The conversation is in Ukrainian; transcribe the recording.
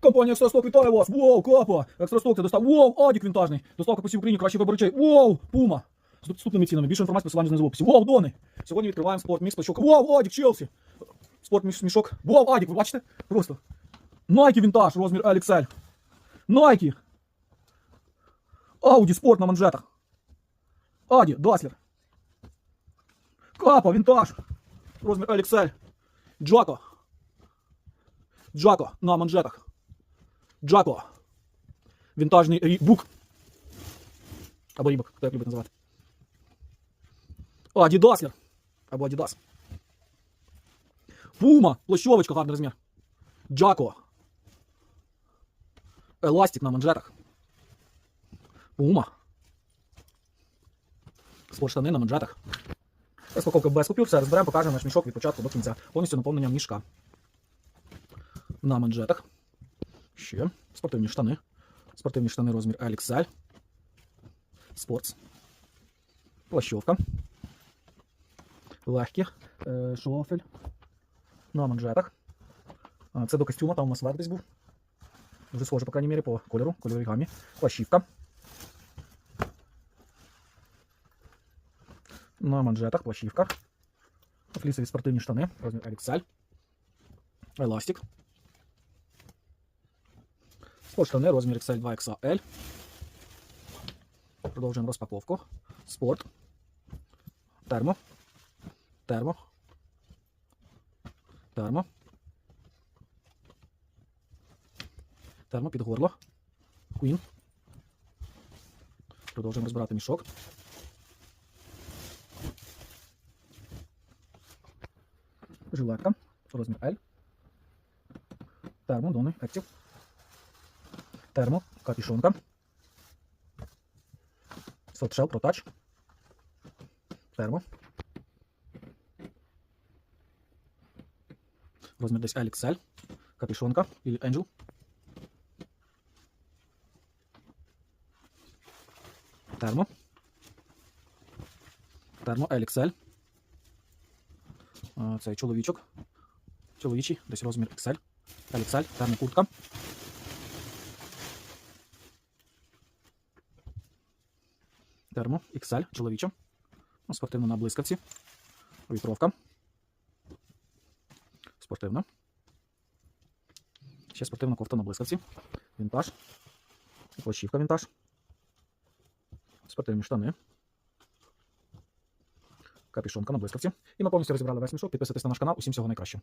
Компанія Екстрасток вітає вас! Воу, капа! Екстрасток, це достав. Воу, Адік вінтажний. Доставка по всій Україні, кращий вибор речей. Воу, Пума. З доступними цінами. Більше інформації посилання знизу в описі. Воу, Дони. Сьогодні відкриваємо спорт мікс плащок. Воу, Адік, Челсі. Мішок. Воу, Адік, ви бачите? Просто. Nike вінтаж, розмір LXL. Nike. Audi спорт на манжетах. Аді, Даслер. Капа, вінтаж. Розмір LXL. Джако. Джако на манжетах. Джако. Вінтажний рібук. Або рібок, хто як любить називати. Адідаслер. Або Адідас. Пума. Площовочка, гарний розмір. Джако. Еластик на манжетах. Пума. Спортштани на манжетах. Розпаковка без купюр, все розберемо, покажемо наш мішок від початку до кінця. Повністю наповнення мішка. На манжетах. Ще. Спортивні штани. Спортивні штани розмір LXL. Спортс. Плащовка. Легкі. Е, шофель. На манжетах. Це до костюма, там у нас верх десь. Дуже схоже, по крайній мірі, по кольору, кольоровій гамі. Плащівка. На манжетах, плащівка. Флісові спортивні штани, розмір LXL. Еластик. Спортштани, розмір XL 2XL. Продовжуємо розпаковку. Спорт. Термо. Термо. Термо. Термо під горло. Queen. Продовжуємо розбирати мішок. Жилетка. Розмір L. Термо, дони, Active. Термо, капішонка. Pro Touch. Термо. Розмір десь LXL. Капішонка і Angel. Термо. Термо LXL. А, Цей чоловічок. Чоловічий, десь розмір XL. LXL, термо Термо, XL, чоловіча. Ну, Спортивна на блискавці. Вітровка. Спортивна. Ще спортивна кофта на блискавці. Вінтаж. Плащівка вінтаж. Спортивні штани. Капішонка на блискавці. І ми повністю розібрали весь мішок. Підписуйтесь на наш канал. Усім всього найкращого.